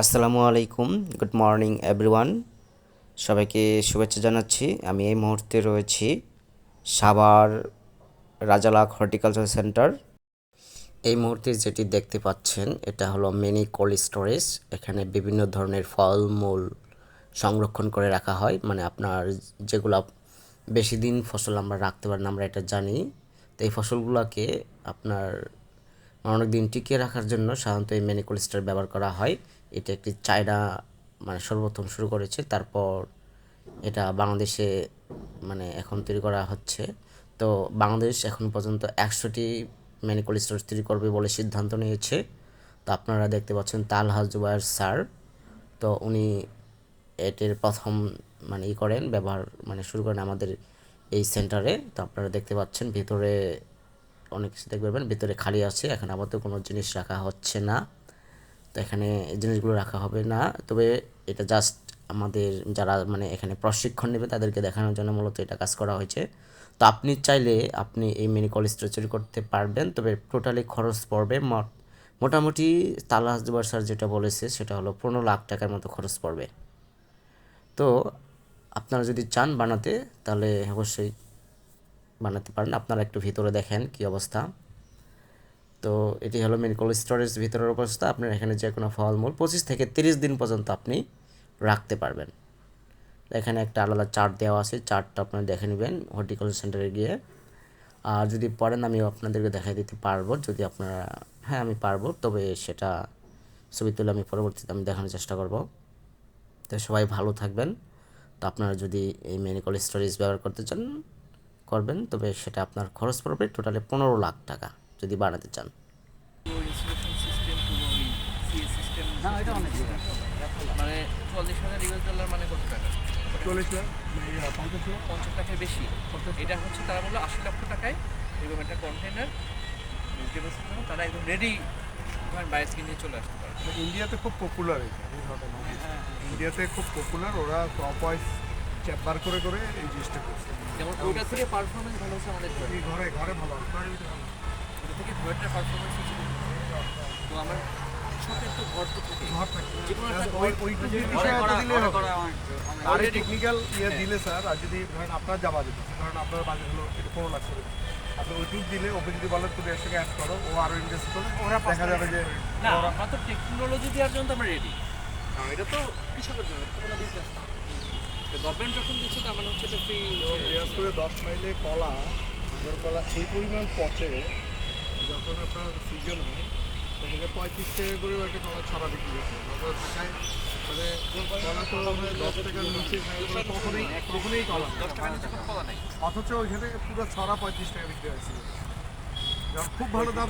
আসসালামু আলাইকুম, good morning everyone. সবাইকে শুভেচ্ছা জানাচ্ছি। আমি এই মুহূর্তে রয়েছি সাভার রাজালাক হর্টিকালচার সেন্টার। এই মুহূর্তে যেটি দেখতে পাচ্ছেন, এটা হলো মিনি কোল্ড স্টোরেজ। এখানে বিভিন্ন ধরনের ফলমূল সংরক্ষণ করে রাখা হয়। মানে আপনার যেগুলো বেশি দিন ফসল আমরা রাখতে পারেন আমরা এটা জানি। তো এই ফসলগুলোকে আপনার অনেক দিন টিকিয়ে রাখার জন্য সাধারণত এই মিনি ব্যবহার করা হয়। এটা একটি চায়না মানে সর্বপ্রথম শুরু করেছে, তারপর এটা বাংলাদেশে মানে এখন তৈরি করা হচ্ছে। তো বাংলাদেশ এখন পর্যন্ত একশোটি কোল্ড তৈরি করবে বলে সিদ্ধান্ত নিয়েছে। তো আপনারা দেখতে পাচ্ছেন তালহাজ জুবায়ের স্যার। তো উনি এটির প্রথম মানে ই করেন, ব্যবহার মানে শুরু করেন আমাদের এই সেন্টারে। তো আপনারা দেখতে পাচ্ছেন ভিতরে অনেক কিছু দেখতে ভিতরে খালি আছে, এখানে আপাতত কোনো জিনিস রাখা হচ্ছে না। তো এখানে জিনিসগুলো রাখা হবে না। তবে এটা জাস্ট আমাদের যারা মানে এখানে প্রশিক্ষণ নেবে, তাদেরকে দেখানোর জন্য মূলত এটা কাজ করা হয়েছে। তো আপনি চাইলে আপনি এই মিনি কল স্ট্রেচারি করতে পারবেন, তবে টোটালি খরচ পড়বে। মোট- মোটামুটি তালা হাজবার স্যার যেটা বলেছে, সেটা হলো পনেরো লাখ টাকার মতো খরচ পড়বে। তো আপনারা যদি চান বানাতে, তাহলে অবশ্যই বানাতে পারেন। আপনারা একটু ভিতরে দেখেন কি অবস্থা। তো এটি হলো মেডিকেল স্টোরেজ ভিতরের অবস্থা। আপনার এখানে যে কোনো ফলমূল পঁচিশ থেকে তিরিশ দিন পর্যন্ত আপনি রাখতে পারবেন। এখানে একটা আলাদা চার্ট দেওয়া আছে। চার্টটা আপনারা দেখে নেবেন হর্টিকালচার সেন্টারে গিয়ে। আর যদি পড়েন আমি আপনাদেরকে দেখাই দিতে পারব। যদি আপনারা হ্যাঁ আমি পারব। তবে সেটা ছবি তুলে আমি পরবর্তীতে আমি দেখানোর চেষ্টা করব। তো সবাই ভালো থাকবেন। তো আপনারা যদি এই মেডিকেল স্টোরেজ ব্যবহার করতে চান করবেন তবে সেটা আপনার খরচ পড়বে টোটালি পনেরো লাখ টাকা যদি বানাতে চান। ইনস্টলেশন সিস্টেম পুরো সিস্টেম না এটা অনেক মানে চল্লিশ হাজার ইউএস ডলার মানে কত টাকা? চল্লিশ লাখ পঞ্চাশ লাখ। পঞ্চাশ টাকায় বেশি। এটা হচ্ছে তারা বলল আশি লক্ষ টাকায় এরকম একটা কন্টেনার তারা একদম রেডি বাইরে নিয়ে চলে আসতে পারে মানে ইন্ডিয়াতে খুব পপুলার এটা এই ইন্ডিয়াতে খুব পপুলার ওরা টপ ওয়াইজ চ্যাপার করে করে এই জিনিসটা করছে যেমন ওটা থেকে পারফরমেন্স ভালো হচ্ছে আমাদের এই ঘরে ঘরে ভালো হয়। ওটা থেকে ঘরের পারফরমেন্স হচ্ছে তো আমার ছোট একটু ঘর তো থাকে। ঘর থাকে। যে কোনো একটা ওই ওইটুকু বিষয়ে তো দিলে হবে। আর টেকনিক্যাল ইয়ে দিলে স্যার আর যদি ধরেন আপনার যা বাজেট ধরেন আপনার বাজেট হলো এটা পনেরো লাখ করে। আপনি ওইটুকু দিলে ওকে যদি বলেন তুমি এর সঙ্গে অ্যাড করো ও আরও ইনভেস্ট করে ওরা দেখা যাবে যে না আমরা তো টেকনোলজি দেওয়ার জন্য আমরা রেডি কারণ এটা তো কৃষকের জন্য এটা তো কোনো বিজনেস না গভর্নমেন্ট যখন দিচ্ছে তার মানে হচ্ছে এটা ফ্রি বিশেষ করে দশ মাইলে কলা আগের কলা এই পরিমাণ পচে যখন আপনার সিজন হয় তখন পঁয়ত্রিশ টাকা করে একটা কলা ছড়া বিক্রি করছে তারপর ঢাকায় মানে কলা তো মানে দশ টাকার নিচে কখনোই কখনোই কলা দশ টাকা নিচে কলা নাই। অথচ ওইখানে পুরো ছড়া পঁয়ত্রিশ টাকা বিক্রি হয়েছিল। খুব ভালো দাম।